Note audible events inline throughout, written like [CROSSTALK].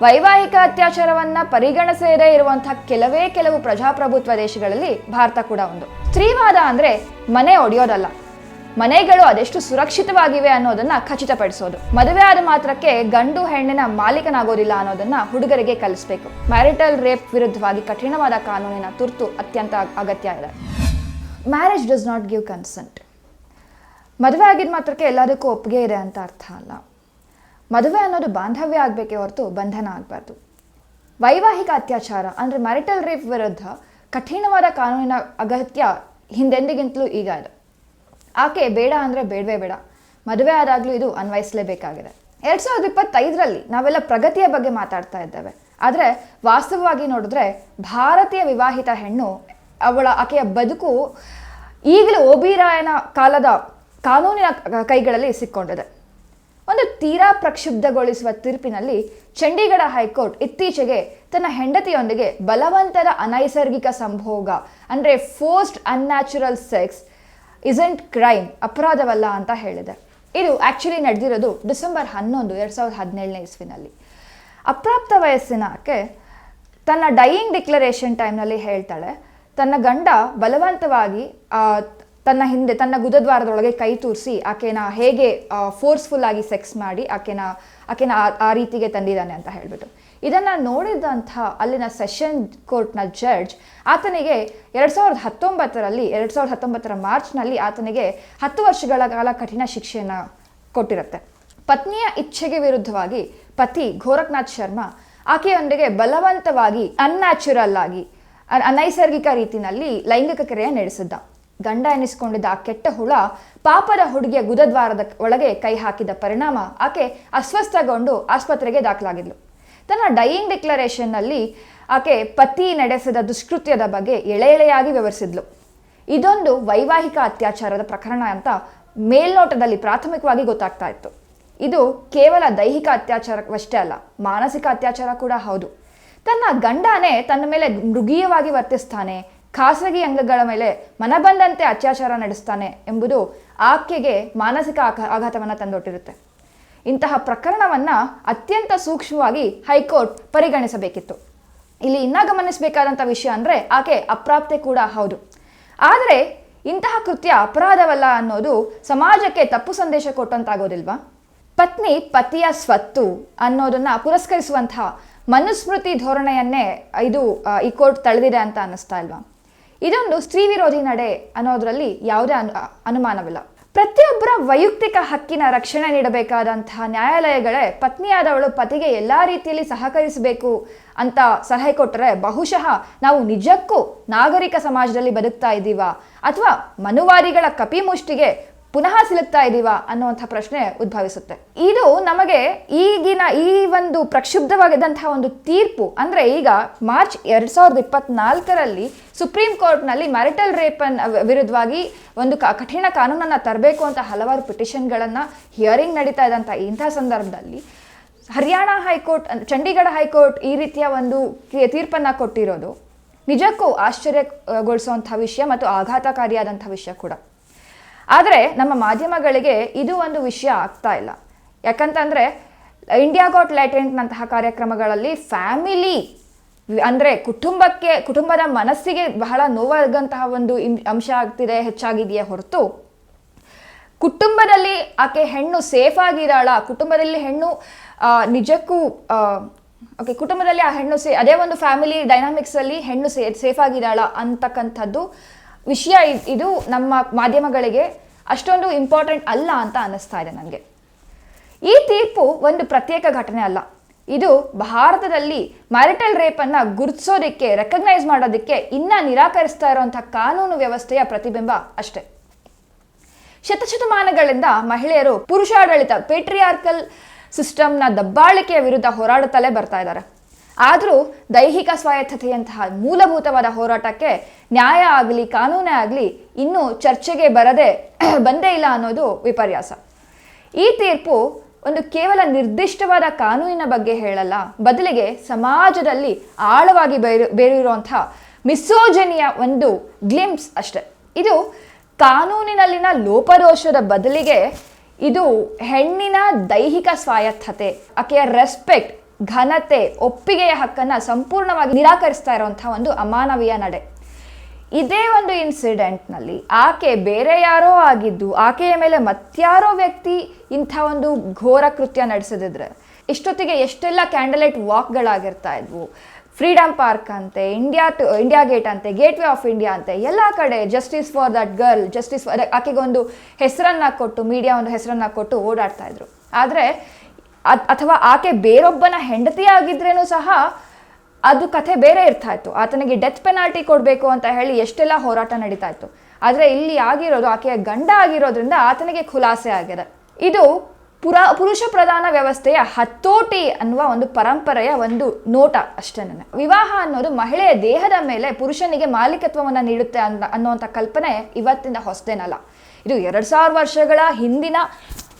ವೈವಾಹಿಕ ಅತ್ಯಾಚಾರವನ್ನ ಪರಿಗಣಿಸದೇ ಇರುವಂತಹ ಕೆಲವೇ ಕೆಲವು ಪ್ರಜಾಪ್ರಭುತ್ವ ದೇಶಗಳಲ್ಲಿ ಭಾರತ ಕೂಡ ಒಂದು. ಸ್ತ್ರೀವಾದ ಅಂದ್ರೆ ಮನೆ ಒಡೆಯೋದಲ್ಲ. ಮನೆಗಳು ಅದೆಷ್ಟು ಸುರಕ್ಷಿತವಾಗಿವೆ ಅನ್ನೋದನ್ನ ಖಚಿತಪಡಿಸೋದು. ಮದುವೆ ಆದ ಮಾತ್ರಕ್ಕೆ ಗಂಡು ಹೆಣ್ಣಿನ ಮಾಲೀಕನಾಗೋದಿಲ್ಲ ಅನ್ನೋದನ್ನ ಹುಡುಗರಿಗೆ ಕಲಿಸ್ಬೇಕು. ಮ್ಯಾರಿಟಲ್ ರೇಪ್ ವಿರುದ್ಧವಾಗಿ ಕಠಿಣವಾದ ಕಾನೂನಿನ ತುರ್ತು ಅತ್ಯಂತ ಅಗತ್ಯ ಇದೆ. Marriage does not give consent. ಮದುವೆ ಆಗಿದ ಮಾತ್ರಕ್ಕೆ ಎಲ್ಲದಕ್ಕೂ ಒಪ್ಪಿಗೆ ಇದೆ ಅಂತ ಅರ್ಥ ಅಲ್ಲ. ಮದುವೆ ಅನ್ನೋದು ಬಾಂಧವ್ಯ ಆಗಬೇಕೇ ಹೊರತು ಬಂಧನ ಆಗಬಾರ್ದು. ವೈವಾಹಿಕ ಅತ್ಯಾಚಾರ ಅಂದರೆ ಮ್ಯಾರಿಟಲ್ ರೇಪ್ ವಿರುದ್ಧ ಕಠಿಣವಾದ ಕಾನೂನಿನ ಅಗತ್ಯ ಹಿಂದೆಂದಿಗಿಂತಲೂ ಈಗ ಇದೆ. ಆಕೆ ಬೇಡ ಅಂದರೆ ಬೇಡವೇ ಬೇಡ. ಮದುವೆ ಆದಾಗಲೂ ಇದು ಅನ್ವಯಿಸಲೇಬೇಕಾಗಿದೆ. ಎರಡು ಸಾವಿರದ ಇಪ್ಪತ್ತೈದರಲ್ಲಿ ನಾವೆಲ್ಲ ಪ್ರಗತಿಯ ಬಗ್ಗೆ ಮಾತಾಡ್ತಾ ಇದ್ದೇವೆ. ಆದರೆ ವಾಸ್ತವವಾಗಿ ನೋಡಿದ್ರೆ ಭಾರತೀಯ ವಿವಾಹಿತ ಹೆಣ್ಣು ಅವಳ ಆಕೆಯ ಬದುಕು ಈಗಲೂ ಓಬಿರಾಯನ ಕಾಲದ ಕಾನೂನಿನ ಕೈಗಳಲ್ಲಿ ಸಿಕ್ಕೊಂಡಿದೆ. ಒಂದು ತೀರಾ ಪ್ರಕ್ಷುಬ್ಧಗೊಳಿಸುವ ತೀರ್ಪಿನಲ್ಲಿ ಚಂಡೀಗಢ ಹೈಕೋರ್ಟ್ ಇತ್ತೀಚೆಗೆ ತನ್ನ ಹೆಂಡತಿಯೊಂದಿಗೆ ಬಲವಂತದ ಅನೈಸರ್ಗಿಕ ಸಂಭೋಗ, ಅಂದರೆ forced unnatural sex isn't crime ಅಪರಾಧವಲ್ಲ ಅಂತ ಹೇಳಿದೆ. ಇದು ಆ್ಯಕ್ಚುಲಿ ನಡೆದಿರೋದು ಡಿಸೆಂಬರ್ ಹನ್ನೊಂದು, ಎರಡು ಸಾವಿರದ ಹದಿನೇಳನೇ ಇಸ್ವಿನಲ್ಲಿ. ಅಪ್ರಾಪ್ತ ವಯಸ್ಸಿನಕ್ಕೆ ತನ್ನ ಡೈಯಿಂಗ್ ಡಿಕ್ಲರೇಷನ್ ಟೈಮ್ನಲ್ಲಿ ಹೇಳ್ತಾಳೆ, ತನ್ನ ಗಂಡ ಬಲವಂತವಾಗಿ ತನ್ನ ಹಿಂದೆ, ತನ್ನ ಗುದದ್ವಾರದೊಳಗೆ ಕೈ ತೂರಿಸಿ ಆಕೆನ ಹೇಗೆ ಫೋರ್ಸ್ಫುಲ್ ಆಗಿ ಸೆಕ್ಸ್ ಮಾಡಿ ಆಕೆನ ಆಕೆನ ಆ- ರೀತಿಗೆ ತಂದಿದ್ದಾನೆ ಅಂತ ಹೇಳಿಬಿಟ್ಟು. ಇದನ್ನು ನೋಡಿದಂಥ ಅಲ್ಲಿನ ಸೆಷನ್ ಕೋರ್ಟ್ನ ಜಡ್ಜ್ ಆತನಿಗೆ ಎರಡು ಸಾವಿರದ ಹತ್ತೊಂಬತ್ತರಲ್ಲಿ, ಎರಡು ಸಾವಿರದ ಹತ್ತೊಂಬತ್ತರ ಮಾರ್ಚ್ನಲ್ಲಿ ಆತನಿಗೆ ಹತ್ತು ವರ್ಷಗಳ ಕಾಲ ಕಠಿಣ ಶಿಕ್ಷೆಯನ್ನು ಕೊಟ್ಟಿರುತ್ತೆ. ಪತ್ನಿಯ ಇಚ್ಛೆಗೆ ವಿರುದ್ಧವಾಗಿ ಪತಿ ಗೋರಖ್ನಾಥ್ ಶರ್ಮಾ ಆಕೆಯೊಂದಿಗೆ ಬಲವಂತವಾಗಿ ಅನ್ಯಾಚುರಲ್ ಆಗಿ ಅನೈಸರ್ಗಿಕ ರೀತಿಯಲ್ಲಿ ಲೈಂಗಿಕ ಕ್ರಿಯೆ ನಡೆಸಿದ್ದ. ಗಂಡ ಎನಿಸಿಕೊಂಡಿದ್ದ ಆ ಕೆಟ್ಟ ಹುಳ ಪಾಪದ ಹುಡುಗಿಯ ಗುದದ್ವಾರದ ಒಳಗೆ ಕೈ ಹಾಕಿದ ಪರಿಣಾಮ ಆಕೆ ಅಸ್ವಸ್ಥಗೊಂಡು ಆಸ್ಪತ್ರೆಗೆ ದಾಖಲಾಗಿದ್ಲು. ತನ್ನ ಡೈಯಿಂಗ್ ಡಿಕ್ಲರೇಷನ್ನಲ್ಲಿ ಆಕೆ ಪತಿ ನಡೆಸಿದ ದುಷ್ಕೃತ್ಯದ ಬಗ್ಗೆ ಎಳೆ ಎಳೆಯಾಗಿ ವಿವರಿಸಿದ್ಲು. ಇದೊಂದು ವೈವಾಹಿಕ ಅತ್ಯಾಚಾರದ ಪ್ರಕರಣ ಅಂತ ಮೇಲ್ನೋಟದಲ್ಲಿ ಪ್ರಾಥಮಿಕವಾಗಿ ಗೊತ್ತಾಗ್ತಾ ಇತ್ತು. ಇದು ಕೇವಲ ದೈಹಿಕ ಅತ್ಯಾಚಾರವಷ್ಟೇ ಅಲ್ಲ, ಮಾನಸಿಕ ಅತ್ಯಾಚಾರ ಕೂಡ ಹೌದು. ತನ್ನ ಗಂಡನೇ ತನ್ನ ಮೇಲೆ ಮೃಗೀಯವಾಗಿ ವರ್ತಿಸ್ತಾನೆ ಖಾಸಗಿ ಅಂಗಗಳ ಮೇಲೆ ಮನಬಂದಂತೆ ಅತ್ಯಾಚಾರ ನಡೆಸ್ತಾನೆ ಎಂಬುದು ಆಕೆಗೆ ಮಾನಸಿಕ ಆಘಾ ಆಘಾತವನ್ನು ತಂದೊಟ್ಟಿರುತ್ತೆ. ಇಂತಹ ಪ್ರಕರಣವನ್ನು ಅತ್ಯಂತ ಸೂಕ್ಷ್ಮವಾಗಿ ಹೈಕೋರ್ಟ್ ಪರಿಗಣಿಸಬೇಕಿತ್ತು. ಇಲ್ಲಿ ಇನ್ನ ಗಮನಿಸಬೇಕಾದಂಥ ವಿಷಯ ಅಂದರೆ ಆಕೆ ಅಪ್ರಾಪ್ತೆ ಕೂಡ ಹೌದು. ಆದರೆ ಇಂತಹ ಕೃತ್ಯ ಅಪರಾಧವಲ್ಲ ಅನ್ನೋದು ಸಮಾಜಕ್ಕೆ ತಪ್ಪು ಸಂದೇಶ ಕೊಟ್ಟಂತಾಗೋದಿಲ್ವಾ? ಪತ್ನಿ ಪತಿಯ ಸ್ವತ್ತು ಅನ್ನೋದನ್ನು ಪುರಸ್ಕರಿಸುವಂತಹ ಮನುಸ್ಮೃತಿ ಧೋರಣೆಯನ್ನೇ ಇದು ಈ ಕೋರ್ಟ್ ತಳೆದಿದೆ ಅಂತ ಅನ್ನಿಸ್ತಾ ಇಲ್ವಾ? ಇದೊಂದು ಸ್ತ್ರೀ ವಿರೋಧಿ ನಡೆ ಅನ್ನೋದರಲ್ಲಿ ಯಾವುದೇ ಅನು, ಅನುಮಾನವಿಲ್ಲ. ಪ್ರತಿಯೊಬ್ಬರ ವೈಯಕ್ತಿಕ ಹಕ್ಕಿನ ರಕ್ಷಣೆ ನೀಡಬೇಕಾದಂತಹ ನ್ಯಾಯಾಲಯಗಳೇ ಪತ್ನಿಯಾದವಳು ಪತಿಗೆ ಎಲ್ಲ ರೀತಿಯಲ್ಲಿ ಸಹಕರಿಸಬೇಕು ಅಂತ ಸಲಹೆ ಕೊಟ್ಟರೆ ಬಹುಶಃ ನಾವು ನಿಜಕ್ಕೂ ನಾಗರಿಕ ಸಮಾಜದಲ್ಲಿ ಬದುಕ್ತಾ ಇದ್ದೀವಾ. ಅಥವಾ ಮನುವಾದಿಗಳ ಕಪಿಮುಷ್ಟಿಗೆ ಪುನಃ ಸಿಲುಕ್ತಾ ಇದ್ದೀವಾ ಅನ್ನುವಂಥ ಪ್ರಶ್ನೆ ಉದ್ಭವಿಸುತ್ತೆ. ಇದು ನಮಗೆ ಈಗಿನ ಈ ಒಂದು ಪ್ರಕ್ಷುಬ್ಧವಾಗಿದ್ದಂತಹ ಒಂದು ತೀರ್ಪು, ಅಂದರೆ ಈಗ ಮಾರ್ಚ್ ಎರಡು ಸಾವಿರದ ಇಪ್ಪತ್ನಾಲ್ಕರಲ್ಲಿ ಸುಪ್ರೀಂ ಕೋರ್ಟ್ನಲ್ಲಿ ಮ್ಯಾರಿಟಲ್ ರೇಪನ್ ವಿರುದ್ಧವಾಗಿ ಒಂದು ಕಠಿಣ ಕಾನೂನನ್ನು ತರಬೇಕು ಅಂತ ಹಲವಾರು ಪಿಟಿಷನ್ಗಳನ್ನು ಹಿಯರಿಂಗ್ ನಡೀತಾ ಇದ್ದಂಥ ಇಂಥ ಸಂದರ್ಭದಲ್ಲಿ ಹರಿಯಾಣ ಹೈಕೋರ್ಟ್, ಚಂಡೀಗಢ ಹೈಕೋರ್ಟ್ ಈ ರೀತಿಯ ಒಂದು ತೀರ್ಪನ್ನ ಕೊಟ್ಟಿರೋದು ನಿಜಕ್ಕೂ ಆಶ್ಚರ್ಯಗೊಳಿಸುವಂಥ ವಿಷಯ ಮತ್ತು ಆಘಾತಕಾರಿಯಾದಂಥ ವಿಷಯ ಕೂಡ. ಆದರೆ ನಮ್ಮ ಮಾಧ್ಯಮಗಳಿಗೆ ಇದು ಒಂದು ವಿಷಯ ಆಗ್ತಾ ಇಲ್ಲ. ಯಾಕಂತಂದರೆ ಇಂಡಿಯಾ ಗಾಟ್ ಲ್ಯಾಟೆಂಟ್ನಂತಹ ಕಾರ್ಯಕ್ರಮಗಳಲ್ಲಿ ಫ್ಯಾಮಿಲಿ ಅಂದರೆ ಕುಟುಂಬಕ್ಕೆ, ಕುಟುಂಬದ ಮನಸ್ಸಿಗೆ ಬಹಳ ನೋವಾಗಂತಹ ಒಂದು ಅಂಶ ಆಗ್ತಿದೆ, ಹೆಚ್ಚಾಗಿದೆಯೇ ಹೊರತು. ಕುಟುಂಬದಲ್ಲಿ ಆಕೆ ಹೆಣ್ಣು ಸೇಫ್ ಆಗಿದ್ದಾಳ, ಕುಟುಂಬದಲ್ಲಿ ಹೆಣ್ಣು ನಿಜಕ್ಕೂ ಓಕೆ ಕುಟುಂಬದಲ್ಲಿ ಆ ಹೆಣ್ಣು ಸೇ, ಅದೇ ಒಂದು ಫ್ಯಾಮಿಲಿ ಡೈನಾಮಿಕ್ಸಲ್ಲಿ ಹೆಣ್ಣು ಸೇ ಸೇಫ್ ಆಗಿದ್ದಾಳ ಅಂತಕ್ಕಂಥದ್ದು ವಿಷಯ ಇದು ನಮ್ಮ ಮಾಧ್ಯಮಗಳಿಗೆ ಅಷ್ಟೊಂದು ಇಂಪಾರ್ಟೆಂಟ್ ಅಲ್ಲ ಅಂತ ಅನ್ನಿಸ್ತಾ ಇದೆ ನನಗೆ. ಈ ತೀರ್ಪು ಒಂದು ಪ್ರತ್ಯೇಕ ಘಟನೆ ಅಲ್ಲ. ಇದು ಭಾರತದಲ್ಲಿ ಮ್ಯಾರಿಟಲ್ ರೇಪನ್ನು ಗುರುತಿಸೋದಕ್ಕೆ ರೆಕಗ್ನೈಸ್ ಮಾಡೋದಕ್ಕೆ, ಇನ್ನೂ ನಿರಾಕರಿಸ್ತಾ ಇರುವಂಥ ಕಾನೂನು ವ್ಯವಸ್ಥೆಯ ಪ್ರತಿಬಿಂಬ ಅಷ್ಟೇ. ಶತಶತಮಾನಗಳಿಂದ ಮಹಿಳೆಯರು ಪುರುಷಾಡಳಿತ ಪೇಟ್ರಿಯಾರ್ಕಲ್ ಸಿಸ್ಟಮ್ನ ದಬ್ಬಾಳಿಕೆಯ ವಿರುದ್ಧ ಹೋರಾಡುತ್ತಲೇ ಬರ್ತಾ ಇದ್ದಾರೆ. ಆದರೂ ದೈಹಿಕ ಸ್ವಾಯತ್ತತೆಯಂತಹ ಮೂಲಭೂತವಾದ ಹೋರಾಟಕ್ಕೆ ನ್ಯಾಯ ಆಗಲಿ, ಕಾನೂನೇ ಆಗಲಿ ಇನ್ನೂ ಚರ್ಚೆಗೆ ಬರದೆ [CLEARS THROAT] ಬಂದೇ ಇಲ್ಲ ಅನ್ನೋದು ವಿಪರ್ಯಾಸ. ಈ ತೀರ್ಪು ಒಂದು ಕೇವಲ ನಿರ್ದಿಷ್ಟವಾದ ಕಾನೂನಿನ ಬಗ್ಗೆ ಹೇಳಲ್ಲ, ಬದಲಿಗೆ ಸಮಾಜದಲ್ಲಿ ಆಳವಾಗಿ ಬೇರು, ಬೇರಿರುವಂಥ ಮಿಸೋಜನಿಯ ಒಂದು ಗ್ಲಿಮ್ಸ್ ಅಷ್ಟೆ. ಇದು ಕಾನೂನಿನಲ್ಲಿನ ಲೋಪದೋಷದ ಬದಲಿಗೆ ಇದು ಹೆಣ್ಣಿನ ದೈಹಿಕ ಸ್ವಾಯತ್ತತೆ, ಆಕೆಯ ರೆಸ್ಪೆಕ್ಟ್ ಘನತೆ, ಒಪ್ಪಿಗೆಯ ಹಕ್ಕನ್ನು ಸಂಪೂರ್ಣವಾಗಿ ನಿರಾಕರಿಸ್ತಾ ಇರುವಂತಹ ಒಂದು ಅಮಾನವೀಯ ನಡೆ. ಇದೇ ಒಂದು ಇನ್ಸಿಡೆಂಟ್ನಲ್ಲಿ ಆಕೆ ಬೇರೆ ಯಾರೋ ಆಗಿದ್ದು, ಆಕೆಯ ಮೇಲೆ ಮತ್ಯಾರೋ ವ್ಯಕ್ತಿ ಇಂಥ ಒಂದು ಘೋರ ಕೃತ್ಯ ನಡೆಸಿದ್ರೆ ಇಷ್ಟೊತ್ತಿಗೆ ಎಷ್ಟೆಲ್ಲ ಕ್ಯಾಂಡಲೈಟ್ ವಾಕ್ಗಳಾಗಿರ್ತಾ ಇದ್ವು. ಫ್ರೀಡಮ್ ಪಾರ್ಕ್ ಅಂತೆ ಇಂಡಿಯಾ ಟು ಇಂಡಿಯಾ ಗೇಟ್ ಅಂತೆ ಗೇಟ್ ವೇ ಆಫ್ ಇಂಡಿಯಾ ಅಂತೆ, ಎಲ್ಲ ಕಡೆ justice for that girl justice for ಆಕೆಗೊಂದು ಹೆಸರನ್ನ ಕೊಟ್ಟು ಮೀಡಿಯಾ ಒಂದು ಹೆಸರನ್ನ ಕೊಟ್ಟು ಓಡಾಡ್ತಾ ಇದ್ರು. ಆದರೆ ಅಥವಾ ಆಕೆ ಬೇರೊಬ್ಬನ ಹೆಂಡತಿ ಆಗಿದ್ರೇನು ಸಹ ಅದು ಕಥೆ ಬೇರೆ ಇರ್ತಾ ಇತ್ತು ಆತನಿಗೆ ಡೆತ್ ಪೆನಾಲ್ಟಿ ಕೊಡಬೇಕು ಅಂತ ಹೇಳಿ ಎಷ್ಟೆಲ್ಲ ಹೋರಾಟ ನಡೀತಾ ಇತ್ತು ಆದರೆ ಇಲ್ಲಿ ಆಗಿರೋದು, ಆಕೆಯ ಗಂಡ ಆಗಿರೋದ್ರಿಂದ ಆತನಿಗೆ ಖುಲಾಸೆ ಆಗಿದೆ. ಇದು ಪುರ, ಪುರುಷ ಪ್ರಧಾನ ವ್ಯವಸ್ಥೆಯ ಹತ್ತೋಟಿ ಅನ್ನುವ ಒಂದು ಪರಂಪರೆಯ ಒಂದು ನೋಟ ಅಷ್ಟೇ ವಿವಾಹ ಅನ್ನೋದು ಮಹಿಳೆಯ ದೇಹದ ಮೇಲೆ ಪುರುಷನಿಗೆ ಮಾಲೀಕತ್ವವನ್ನು ನೀಡುತ್ತೆ ಅನ್ನೋ, ಅನ್ನುವಂಥ ಕಲ್ಪನೆ ಇವತ್ತಿನ ಹೊಸದೇನಲ್ಲ. ಇದು ಎರಡು ಸಾವಿರ ವರ್ಷಗಳ ಹಿಂದಿನ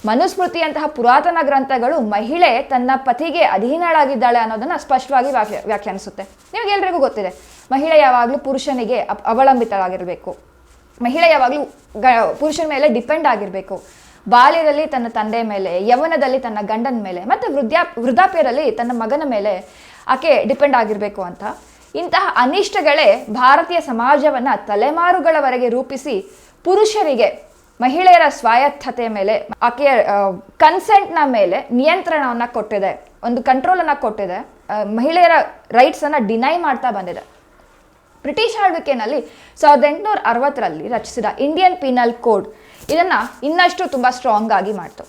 ಮನುಸ್ಮೃತಿಯಂತಹ ಪುರಾತನ ಗ್ರಂಥಗಳು ಮಹಿಳೆ ತನ್ನ ಪತಿಗೆ ಅಧೀನಳಾಗಿದ್ದಾಳೆ ಅನ್ನೋದನ್ನ ಸ್ಪಷ್ಟವಾಗಿ ವ್ಯಾಖ್ಯ ವ್ಯಾಖ್ಯಾನಿಸುತ್ತೆ. ನಿಮಗೆಲ್ರಿಗೂ ಗೊತ್ತಿದೆ. ಮಹಿಳೆ ಯಾವಾಗಲೂ ಪುರುಷನಿಗೆ ಅವಲಂಬಿತಳಾಗಿರಬೇಕು. ಮಹಿಳೆ ಯಾವಾಗಲೂ ಗ ಪುರುಷನ ಮೇಲೆ ಡಿಪೆಂಡ್ ಆಗಿರಬೇಕು. ಬಾಲ್ಯದಲ್ಲಿ ತನ್ನ ತಂದೆ ಮೇಲೆ, ಯೌವನದಲ್ಲಿ ತನ್ನ ಗಂಡನ ಮೇಲೆ ಮತ್ತು ವೃದ್ಧಾ ವೃದ್ಧಾಪ್ಯದಲ್ಲಿ ತನ್ನ ಮಗನ ಮೇಲೆ ಆಕೆ ಡಿಪೆಂಡ್ ಆಗಿರಬೇಕು ಅಂತ. ಇಂತಹ ಅನಿಷ್ಟಗಳೇ ಭಾರತೀಯ ಸಮಾಜವನ್ನು ತಲೆಮಾರುಗಳವರೆಗೆ ರೂಪಿಸಿ ಪುರುಷರಿಗೆ ಮಹಿಳೆಯರ ಸ್ವಾಯತ್ತತೆ ಮೇಲೆ, ಆಕೆಯ ಕನ್ಸೆಂಟ್ನ ಮೇಲೆ ನಿಯಂತ್ರಣವನ್ನು ಕೊಟ್ಟಿದೆ. ಒಂದು ಕಂಟ್ರೋಲನ್ನು ಕೊಟ್ಟಿದೆ. ಮಹಿಳೆಯರ ರೈಟ್ಸನ್ನು ಡಿನೈ ಮಾಡ್ತಾ ಬಂದಿದೆ. ಬ್ರಿಟಿಷ್ ಆಳ್ವಿಕೆಯಲ್ಲಿ ಸಾವಿರದ ಎಂಟುನೂರ ಅರವತ್ತರಲ್ಲಿ ರಚಿಸಿದ ಇಂಡಿಯನ್ ಪೀನಲ್ ಕೋಡ್ ಇದನ್ನು ಇನ್ನಷ್ಟು ತುಂಬ ಸ್ಟ್ರಾಂಗ್ ಆಗಿ ಮಾಡ್ತು.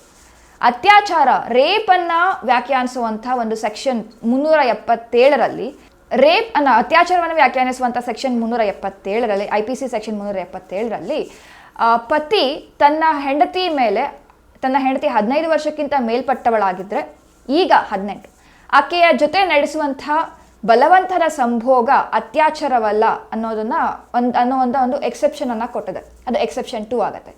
ಅತ್ಯಾಚಾರ ರೇಪನ್ನು ವ್ಯಾಖ್ಯಾನಿಸುವಂಥ ಒಂದು ಸೆಕ್ಷನ್ ಮುನ್ನೂರ ಎಪ್ಪತ್ತೇಳರಲ್ಲಿ ರೇಪ್ ಅನ್ನ, ಅತ್ಯಾಚಾರವನ್ನು ವ್ಯಾಖ್ಯಾನಿಸುವಂಥ ಸೆಕ್ಷನ್ ಮುನ್ನೂರ ಎಪ್ಪತ್ತೇಳರಲ್ಲಿ ಐ ಪಿ ಸಿ ಸೆಕ್ಷನ್ ಮುನ್ನೂರ ಎಪ್ಪತ್ತೇಳರಲ್ಲಿ ಪತಿ ತನ್ನ ಹೆಂಡತಿ ಮೇಲೆ, ತನ್ನ ಹೆಂಡತಿ ಹದಿನೈದು ವರ್ಷಕ್ಕಿಂತ ಮೇಲ್ಪಟ್ಟವಳಾಗಿದ್ದರೆ ಈಗ ಹದಿನೆಂಟು. ಆಕೆಯ ಜೊತೆ ನಡೆಸುವಂಥ ಬಲವಂತರ ಸಂಭೋಗ ಅತ್ಯಾಚಾರವಲ್ಲ ಅನ್ನೋದನ್ನ ಒಂದು, ಅನ್ನೋ ಒಂದು ಒಂದು ಎಕ್ಸೆಪ್ಷನನ್ನು ಕೊಟ್ಟಿದೆ. ಅದು ಎಕ್ಸೆಪ್ಷನ್ ಟೂ ಆಗುತ್ತೆ.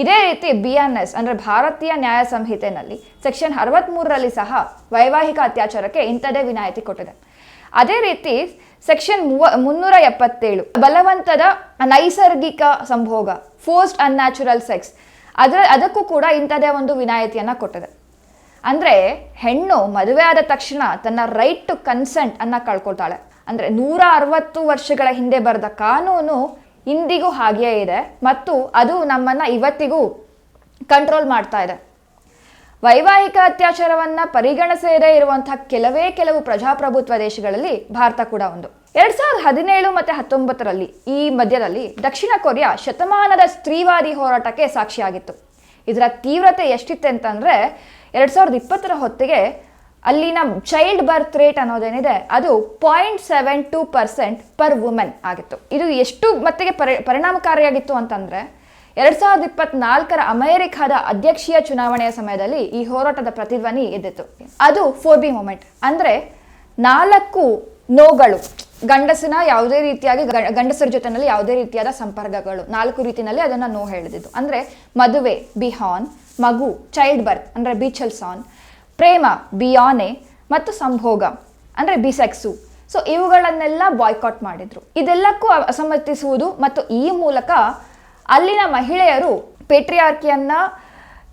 ಇದೇ ರೀತಿ ಬಿ ಎನ್ ಎಸ್ ಅಂದರೆ ಭಾರತೀಯ ನ್ಯಾಯ ಸಂಹಿತೆಯಲ್ಲಿ ಸೆಕ್ಷನ್ ಅರವತ್ತ್ಮೂರರಲ್ಲಿ ಸಹ ವೈವಾಹಿಕ ಅತ್ಯಾಚಾರಕ್ಕೆ ಇಂಥದೇ ವಿನಾಯಿತಿ ಕೊಟ್ಟಿದೆ. ಅದೇ ರೀತಿ ಸೆಕ್ಷನ್ ಮೂವ ಮುನ್ನೂರ ಎಪ್ಪತ್ತೇಳು ಬಲವಂತದ ನೈಸರ್ಗಿಕ ಸಂಭೋಗ ಫೋರ್ಸ್ಡ್ ಅನ್ಯಾಚುರಲ್ ಸೆಕ್ಸ್ ಅದರ ಅದಕ್ಕೂ ಕೂಡ ಇಂಥದೇ ಒಂದು ವಿನಾಯಿತಿಯನ್ನು ಕೊಟ್ಟಿದೆ. ಅಂದರೆ ಹೆಣ್ಣು ಮದುವೆ ಆದ ತಕ್ಷಣ ತನ್ನ ರೈಟ್ ಟು ಕನ್ಸೆಂಟ್ ಅನ್ನು ಕಳ್ಕೊಳ್ತಾಳೆ. ಅಂದರೆ ನೂರ ಅರವತ್ತು ವರ್ಷಗಳ ಹಿಂದೆ ಬರೆದ ಕಾನೂನು ಇಂದಿಗೂ ಹಾಗೆಯೇ ಇದೆ ಮತ್ತು ಅದು ನಮ್ಮನ್ನು ಇವತ್ತಿಗೂ ಕಂಟ್ರೋಲ್ ಮಾಡ್ತಾ ಇದೆ. ವೈವಾಹಿಕ ಅತ್ಯಾಚಾರವನ್ನ ಪರಿಗಣಿಸದೇ ಇರುವಂತಹ ಕೆಲವೇ ಕೆಲವು ಪ್ರಜಾಪ್ರಭುತ್ವ ದೇಶಗಳಲ್ಲಿ ಭಾರತ ಕೂಡ ಒಂದು. ಎರಡ್ ಸಾವಿರದ ಹದಿನೇಳು ಮತ್ತೆ ಹತ್ತೊಂಬತ್ತರಲ್ಲಿ ಈ ಮಧ್ಯದಲ್ಲಿ ದಕ್ಷಿಣ ಕೊರಿಯಾ ಶತಮಾನದ ಸ್ತ್ರೀವಾದಿ ಹೋರಾಟಕ್ಕೆ ಸಾಕ್ಷಿಯಾಗಿತ್ತು. ಇದರ ತೀವ್ರತೆ ಎಷ್ಟಿತ್ತೆ ಅಂತಂದ್ರೆ ಎರಡ್ ಸಾವಿರದ ಇಪ್ಪತ್ತರ ಹೊತ್ತಿಗೆ ಅಲ್ಲಿನ ಚೈಲ್ಡ್ ಬರ್ತ್ ರೇಟ್ ಅನ್ನೋದೇನಿದೆ, ಅದು point seven two percent per women ಆಗಿತ್ತು. ಇದು ಎಷ್ಟು ಮತ್ತೆ ಪರಿ, ಪರಿಣಾಮಕಾರಿಯಾಗಿತ್ತು ಅಂತಂದ್ರೆ ಎರಡ್ ಸಾವಿರದ ಇಪ್ಪತ್ನಾಲ್ಕರ ಅಮೆರಿಕದ ಅಧ್ಯಕ್ಷೀಯ ಚುನಾವಣೆಯ ಸಮಯದಲ್ಲಿ ಈ ಹೋರಾಟದ ಪ್ರತಿಧ್ವನಿ ಎದ್ದಿತ್ತು. ಅದು ಫೋರ್ ಬಿ ಮೂಮೆಂಟ್. ಅಂದ್ರೆ ನಾಲ್ಕು ನೋಗಳು, ಗಂಡಸಿನ ಯಾವುದೇ ರೀತಿಯಾಗಿ ಗಂಡಸರ ಜೊತೆನಲ್ಲಿ ಯಾವುದೇ ರೀತಿಯಾದ ಸಂಪರ್ಕಗಳು, ನಾಲ್ಕು ರೀತಿಯಲ್ಲಿ ಅದನ್ನ ನೋ ಹೇಳಿದ್ದು. ಅಂದ್ರೆ ಮದುವೆ ಬಿಹಾನ್ ಮಗು ಚೈಲ್ಡ್ ಬರ್ತ್ ಅಂದ್ರೆ ಬಿಚಲ್ಸಾನ್ ಪ್ರೇಮ ಬಿಯಾನೆ ಮತ್ತು ಸಂಭೋಗ, ಅಂದ್ರೆ ಬಿಸೆಕ್ಸು ಸೊ ಇವುಗಳನ್ನೆಲ್ಲ ಬಾಯ್ಕಾಟ್ ಮಾಡಿದ್ರು. ಇದೆಲ್ಲಕ್ಕೂ ಅಸಮ್ಮತಿಸುವುದು ಮತ್ತು ಈ ಮೂಲಕ ಅಲ್ಲಿನ ಮಹಿಳೆಯರು ಪೇಟ್ರಿಯಾರ್ಕಿಯನ್ನ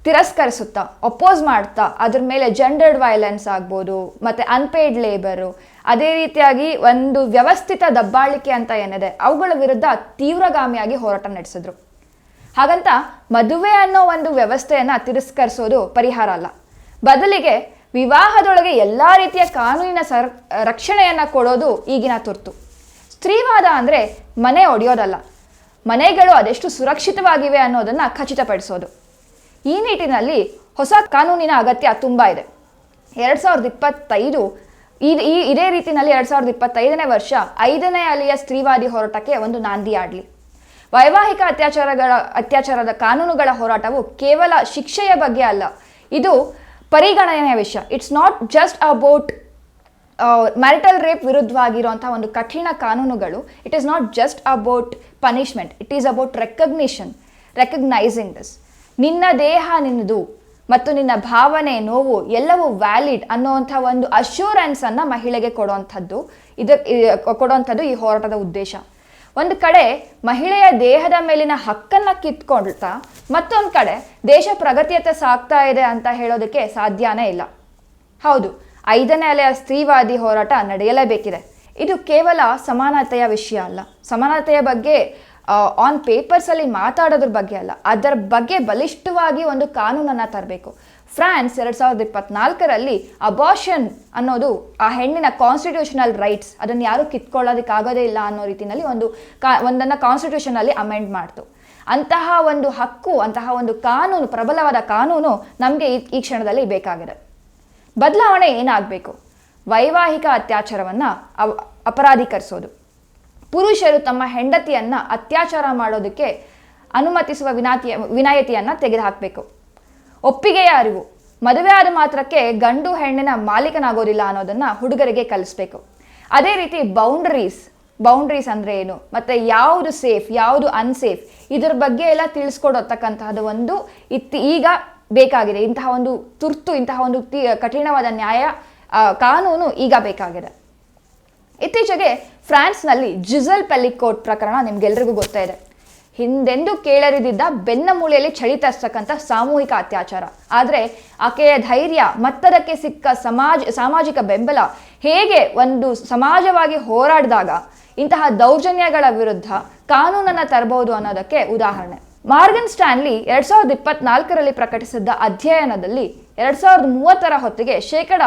ತಿರಸ್ಕರಿಸುತ್ತಾ ಅಪೋಸ್ ಮಾಡ್ತಾ, ಅದ್ರ ಮೇಲೆ ಜೆಂಡರ್ಡ್ ವೈಲೆನ್ಸ್ ಆಗ್ಬೋದು, ಮತ್ತೆ ಅನ್ಪೇಯ್ಡ್ ಲೇಬರು ಅದೇ ರೀತಿಯಾಗಿ ಒಂದು ವ್ಯವಸ್ಥಿತ ದಬ್ಬಾಳಿಕೆ ಅಂತ ಏನಿದೆ, ಅವುಗಳ ವಿರುದ್ಧ ತೀವ್ರಗಾಮಿಯಾಗಿ ಹೋರಾಟ ನಡೆಸಿದ್ರು. ಹಾಗಂತ ಮದುವೆ ಅನ್ನೋ ಒಂದು ವ್ಯವಸ್ಥೆಯನ್ನು ತಿರಸ್ಕರಿಸೋದು ಪರಿಹಾರ ಅಲ್ಲ. ಬದಲಿಗೆ ವಿವಾಹದೊಳಗೆ ಎಲ್ಲ ರೀತಿಯ ಕಾನೂನಿನ ಸರ್, ರಕ್ಷಣೆಯನ್ನು ಕೊಡೋದು ಈಗಿನ ತುರ್ತು. ಸ್ತ್ರೀವಾದ ಅಂದರೆ ಮನೆ ಒಡೆಯೋದಲ್ಲ. ಮನೆಗಳು ಅದೆಷ್ಟು ಸುರಕ್ಷಿತವಾಗಿವೆ ಅನ್ನೋದನ್ನ ಖಚಿತಪಡಿಸೋದು. ಈ ನಿಟ್ಟಿನಲ್ಲಿ ಹೊಸ ಕಾನೂನಿನ ಅಗತ್ಯ ತುಂಬ ಇದೆ. ಎರಡು ಸಾವಿರದ ಇಪ್ಪತ್ತೈದು ಈ, ಇದೇ ರೀತಿಯಲ್ಲಿ ಎರಡು ಸಾವಿರದ ಇಪ್ಪತ್ತೈದನೇ ವರ್ಷ ಐದನೇ ಅಲಿಯ ಸ್ತ್ರೀವಾದಿ ಹೋರಾಟಕ್ಕೆ ಒಂದು ನಾಂದಿ ಆಡಲಿ ವೈವಾಹಿಕ ಅತ್ಯಾಚಾರಗಳ, ಅತ್ಯಾಚಾರದ ಕಾನೂನುಗಳ ಹೋರಾಟವು ಕೇವಲ ಶಿಕ್ಷೆಯ ಬಗ್ಗೆ ಅಲ್ಲ, ಇದು ಪರಿಗಣನೆಯ ವಿಷಯ. It's not just about marital rape ವಿರುದ್ಧವಾಗಿರುವಂಥ ಒಂದು ಕಠಿಣ ಕಾನೂನುಗಳು. It is not just about punishment it is about recognition recognising this ನಿನ್ನ ದೇಹ ನಿನ್ನದು ಮತ್ತು ನಿನ್ನ ಭಾವನೆ, ನೋವು ಎಲ್ಲವೂ ವ್ಯಾಲಿಡ್ ಅನ್ನೋವಂಥ ಒಂದು ಅಶ್ಯೂರೆನ್ಸ್ ಅನ್ನು ಮಹಿಳೆಗೆ ಕೊಡುವಂಥದ್ದು. ಇದು ಕೊಡುವಂಥದ್ದು ಈ ಹೋರಾಟದ ಉದ್ದೇಶ. ಒಂದು ಕಡೆ ಮಹಿಳೆಯ ದೇಹದ ಮೇಲಿನ ಹಕ್ಕನ್ನು ಕಿತ್ಕೊಳ್ತಾ, ಮತ್ತೊಂದು ಕಡೆ ದೇಶ ಪ್ರಗತಿಯತ್ತ ಸಾಗ್ತಾ ಇದೆ ಅಂತ ಹೇಳೋದಕ್ಕೆ ಸಾಧ್ಯನೇ ಇಲ್ಲ. ಹೌದು, ಐದನೇ ಅಲೆಯ ಸ್ತ್ರೀವಾದಿ ಹೋರಾಟ ನಡೆಯಲೇಬೇಕಿದೆ. ಇದು ಕೇವಲ ಸಮಾನತೆಯ ವಿಷಯ ಅಲ್ಲ. ಸಮಾನತೆಯ ಬಗ್ಗೆ ಆನ್ ಪೇಪರ್ಸಲ್ಲಿ ಮಾತಾಡೋದ್ರ ಬಗ್ಗೆ ಅಲ್ಲ. ಅದರ ಬಗ್ಗೆ ಬಲಿಷ್ಠವಾಗಿ ಒಂದು ಕಾನೂನನ್ನು ತರಬೇಕು. ಫ್ರಾನ್ಸ್ ಎರಡು ಸಾವಿರದ ಇಪ್ಪತ್ನಾಲ್ಕರಲ್ಲಿ ಅಬಾಷನ್ ಅನ್ನೋದು ಆ ಹೆಣ್ಣಿನ ಕಾನ್ಸ್ಟಿಟ್ಯೂಷನಲ್ ರೈಟ್ಸ್ ಅದನ್ನು ಯಾರೂ ಕಿತ್ಕೊಳ್ಳೋದಕ್ಕಾಗೋದೇ ಇಲ್ಲ ಅನ್ನೋ ರೀತಿಯಲ್ಲಿ ಒಂದು ಕಾ, ಒಂದನ್ನು ಕಾನ್ಸ್ಟಿಟ್ಯೂಷನಲ್ಲಿ ಅಮೆಂಡ್ ಮಾಡ್ತು. ಅಂತಹ ಒಂದು ಹಕ್ಕು, ಅಂತಹ ಒಂದು ಕಾನೂನು, ಪ್ರಬಲವಾದ ಕಾನೂನು ನಮಗೆ ಈ ಈ ಕ್ಷಣದಲ್ಲಿ ಬೇಕಾಗಿದೆ. ಬದಲಾವಣೆ ಏನಾಗಬೇಕು? ವೈವಾಹಿಕ ಅತ್ಯಾಚಾರವನ್ನು ಅಪರಾಧೀಕರಿಸೋದು. ಪುರುಷರು ತಮ್ಮ ಹೆಂಡತಿಯನ್ನು ಅತ್ಯಾಚಾರ ಮಾಡೋದಕ್ಕೆ ಅನುಮತಿಸುವ ವಿನಾತಿಯ ವಿನಾಯಿತಿಯನ್ನು ತೆಗೆದುಹಾಕಬೇಕು. ಒಪ್ಪಿಗೆಯ ಅರಿವು. ಮದುವೆ ಆದ ಮಾತ್ರಕ್ಕೆ ಗಂಡು ಹೆಣ್ಣಿನ ಮಾಲೀಕನಾಗೋದಿಲ್ಲ ಅನ್ನೋದನ್ನು ಹುಡುಗರಿಗೆ ಕಲಿಸ್ಬೇಕು. ಅದೇ ರೀತಿ ಬೌಂಡ್ರೀಸ್ ಬೌಂಡ್ರೀಸ್ ಅಂದರೆ ಏನು? ಮತ್ತು ಯಾವುದು ಸೇಫ್ ಯಾವುದು ಅನ್ಸೇಫ್ ಇದ್ರ ಬಗ್ಗೆ ಎಲ್ಲ ತಿಳಿಸ್ಕೊಡತಕ್ಕಂತಹದ್ದು ಒಂದು ಇತ್ತು, ಈಗ ಬೇಕಾಗಿದೆ. ಇಂತಹ ಒಂದು ತುರ್ತು, ಇಂತಹ ಒಂದು ಕಠಿಣವಾದ ನ್ಯಾಯ ಕಾನೂನು ಈಗ ಬೇಕಾಗಿದೆ. ಇತ್ತೀಚೆಗೆ ಫ್ರಾನ್ಸ್ನಲ್ಲಿ ಜಿಸಲ್ ಪೆಲಿಕೋಟ್ ಪ್ರಕರಣ ನಿಮ್ಗೆಲ್ರಿಗೂ ಗೊತ್ತೇ ಇದೆ. ಹಿಂದೆಂದೂ ಕೇಳರಿದಿದ್ದ ಬೆನ್ನ ಮೂಳೆಯಲ್ಲಿ ಚಳಿ ತರಿಸ್ತಕ್ಕಂಥ ಸಾಮೂಹಿಕ ಅತ್ಯಾಚಾರ. ಆದರೆ ಆಕೆಯ ಧೈರ್ಯ, ಮತ್ತದಕ್ಕೆ ಸಿಕ್ಕ ಸಮಾಜ, ಸಾಮಾಜಿಕ ಬೆಂಬಲ ಹೇಗೆ ಒಂದು ಸಮಾಜವಾಗಿ ಹೋರಾಡಿದಾಗ ಇಂತಹ ದೌರ್ಜನ್ಯಗಳ ವಿರುದ್ಧ ಕಾನೂನನ್ನು ತರಬಹುದು ಅನ್ನೋದಕ್ಕೆ ಉದಾಹರಣೆ. ಮಾರ್ಗನ್ ಸ್ಟ್ಯಾನ್ಲಿ ಎರಡ್ ಸಾವಿರದ ಇಪ್ಪತ್ನಾಲ್ಕರಲ್ಲಿ ಪ್ರಕಟಿಸಿದ್ದ ಅಧ್ಯಯನದಲ್ಲಿ ಎರಡ್ ಸಾವಿರದ ಮೂವತ್ತರ ಹೊತ್ತಿಗೆ ಶೇಕಡ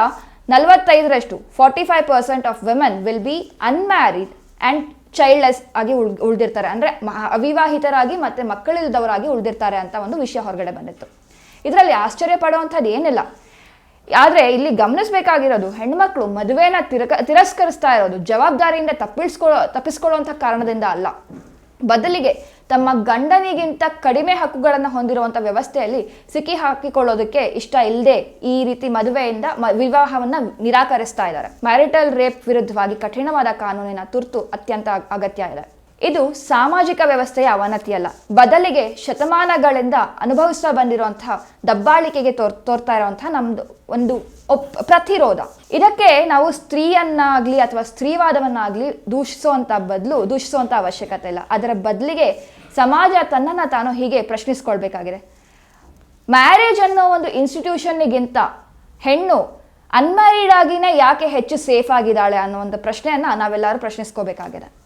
ನಲವತ್ತೈದರಷ್ಟು forty five percent of women will be unmarried and childless ಆಗಿ ಉಳ್, ಉಳಿದಿರ್ತಾರೆ. ಅಂದರೆ ಅವಿವಾಹಿತರಾಗಿ ಮತ್ತು ಮಕ್ಕಳಿಲ್ಲದವರಾಗಿ ಉಳಿದಿರ್ತಾರೆ ಅಂತ ಒಂದು ವಿಷಯ ಹೊರಗಡೆ ಬಂದಿತ್ತು. ಇದರಲ್ಲಿ ಆಶ್ಚರ್ಯ ಪಡುವಂಥದ್ದು ಏನಿಲ್ಲ. ಆದರೆ ಇಲ್ಲಿ ಗಮನಿಸಬೇಕಾಗಿರೋದು ಹೆಣ್ಮಕ್ಳು ಮದುವೆನ ತಿರಕ, ತಿರಸ್ಕರಿಸ್ತಾ ಇರೋದು ಜವಾಬ್ದಾರಿಯಿಂದ ತಪ್ಪಿಸ್ಕೊಳ್ಳೋ ತಪ್ಪಿಸ್ಕೊಳ್ಳುವಂಥ ಕಾರಣದಿಂದ ಅಲ್ಲ. ಬದಲಿಗೆ ತಮ್ಮ ಗಂಡನಿಗಿಂತ ಕಡಿಮೆ ಹಕ್ಕುಗಳನ್ನು ಹೊಂದಿರುವಂಥ ವ್ಯವಸ್ಥೆಯಲ್ಲಿ ಸಿಕ್ಕಿ ಹಾಕಿಕೊಳ್ಳೋದಕ್ಕೆ ಇಷ್ಟ ಇಲ್ಲದೆ ಈ ರೀತಿ ಮದುವೆಯಿಂದ ಮ, ವಿವಾಹವನ್ನು ನಿರಾಕರಿಸ್ತಾ ಇದ್ದಾರೆ. ಮ್ಯಾರಿಟಲ್ ರೇಪ್ ವಿರುದ್ಧವಾಗಿ ಕಠಿಣವಾದ ಕಾನೂನಿನ ತುರ್ತು ಅತ್ಯಂತ ಅಗತ್ಯ ಇದೆ. ಇದು ಸಾಮಾಜಿಕ ವ್ಯವಸ್ಥೆಯ ಅವನತಿಯಲ್ಲ. ಬದಲಿಗೆ ಶತಮಾನಗಳಿಂದ ಅನುಭವಿಸ್ತಾ ಬಂದಿರುವಂತಹ ದಬ್ಬಾಳಿಕೆಗೆ ತೋರ್, ತೋರ್ತಾ ಇರುವಂತಹ ನಮ್ದು ಒಂದು ಪ್ರತಿರೋಧ. ಇದಕ್ಕೆ ನಾವು ಸ್ತ್ರೀಯನ್ನಾಗ್ಲಿ ಅಥವಾ ಸ್ತ್ರೀವಾದವನ್ನಾಗ್ಲಿ ದೂಷಿಸುವಂತ ಬದಲು ದೂಷಿಸುವಂತ ಅವಶ್ಯಕತೆ ಇಲ್ಲ. ಅದರ ಬದಲಿಗೆ ಸಮಾಜ ತನ್ನನ್ನು ತಾನು ಹೀಗೆ ಪ್ರಶ್ನಿಸ್ಕೊಳ್ಬೇಕಾಗಿದೆ. ಮ್ಯಾರೇಜ್ ಅನ್ನೋ ಒಂದು ಇನ್ಸ್ಟಿಟ್ಯೂಷನ್ನಿಗಿಂತ ಹೆಣ್ಣು ಅನ್ಮ್ಯಾರಿಡ್ ಆಗಿನೇ ಯಾಕೆ ಹೆಚ್ಚು ಸೇಫ್ ಆಗಿದ್ದಾಳೆ ಅನ್ನೋ ಒಂದು ಪ್ರಶ್ನೆಯನ್ನ ನಾವೆಲ್ಲರೂ ಪ್ರಶ್ನಿಸ್ಕೋಬೇಕಾಗಿದೆ.